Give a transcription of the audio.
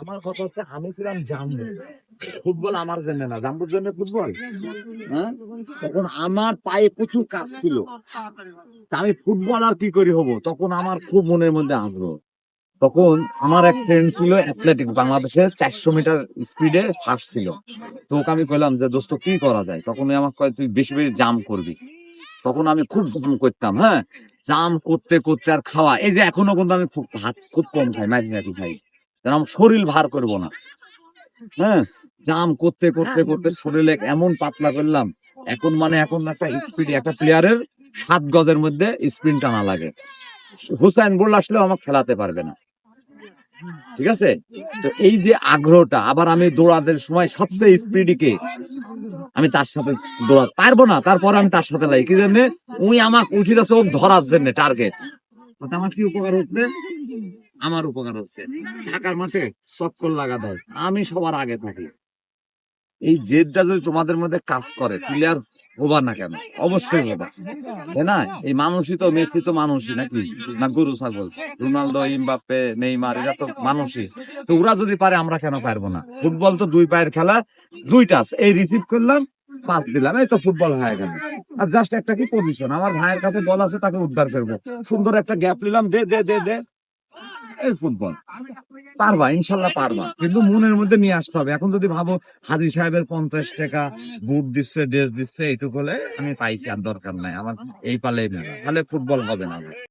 আমার কথা হচ্ছে আমি ছিলাম জাম্বু। ফুটবল আমার জন্য না, জাম্বুর জন্য ফুটবল? হ্যাঁ? তখন আমার পায়ে প্রচুর কাজ ছিল। আমি ফুটবল আর কি করি হব? তখন আমার খুব মনের মধ্যে আগ্রহ। তখন আমার এক ফ্রেন্ড ছিল অ্যাথলেটিক্স বাংলাদেশের চারশো মিটার স্পিডে ফার্স্ট ছিল। তো আমি কইলাম যে, দোস্ত, কি করা যায়? তখন ও আমাকে কয়, তুই বেশি বেশি জাম করবি। তখন আমি খুব জাম করতাম হ্যাঁ? জাম করতে করতে আর খাওয়া, এই যে এখনও কিন্তু আমি খুব ভাত খুব কম খাই ম্যাগি ম্যাগি খাই। যেন শরীর ভার করব না। হ্যাঁ? জাম করতে করতে করতে শরীরে এমন পাতলা করলাম, এখন মানে এখন একটা স্পিড একটা প্লেয়ারের সাত গজের মধ্যে স্প্রিন্ট টানা লাগে। হুসাইন বোল্ট আসলেও আমাকে খেলাতে পারবে না। ঠিক আছে? তো এই যে আগ্রহটা, আবার আমি দৌড়াদের সময় সবচেয়ে স্পিডিকে আমি তার সাথে দৌড়া পারব না, তারপর আমি তার সাথে লাগি কি জন্য? উনি আমাকে উঠি যাচ্ছে ধরার জন্য টার্গেট আমার কি উপকার হচ্ছে? আমার উপকার হচ্ছে। ঢাকার মাঠে চক্কর লাগা দেয়। আমি সবার আগে থাকি। এই জেদটা যদি তোমাদের মধ্যে কাজ করে প্লেয়ার হবা না কেন? অবশ্যই হবা। তাই না? এই মানুষই তো মেসি তো মানুষই নাকি? না গরু ছাগল? রোনালদো ইমবাপ্পে নেইমার এরা তো মানুষই। তো ওরা যদি পারে আমরা কেন পারব না? ফুটবল তো দুই পায়ের খেলা দুই টাচ এই রিসিভ করলাম পাস দিলাম এই তো ফুটবল হয়ে গেল। আর জাস্ট একটা কি পজিশন আমার ভাইয়ের কাছে বল আছে তাকে উদ্ধার করব। সুন্দর একটা গ্যাপ নিলাম দে দে দে দে। এই ফুটবল পারবা, ইনশাল্লাহ পারবা। কিন্তু মনের মধ্যে নিয়ে আসতে হবে। এখন যদি ভাবো হাজি সাহেবের পঞ্চাশ টাকা বুট দিচ্ছে, ড্রেস দিচ্ছে, এইটুকু হলে আমি পাইছি আর দরকার নাই। আমার এই পালে তাহলে ফুটবল হবে না।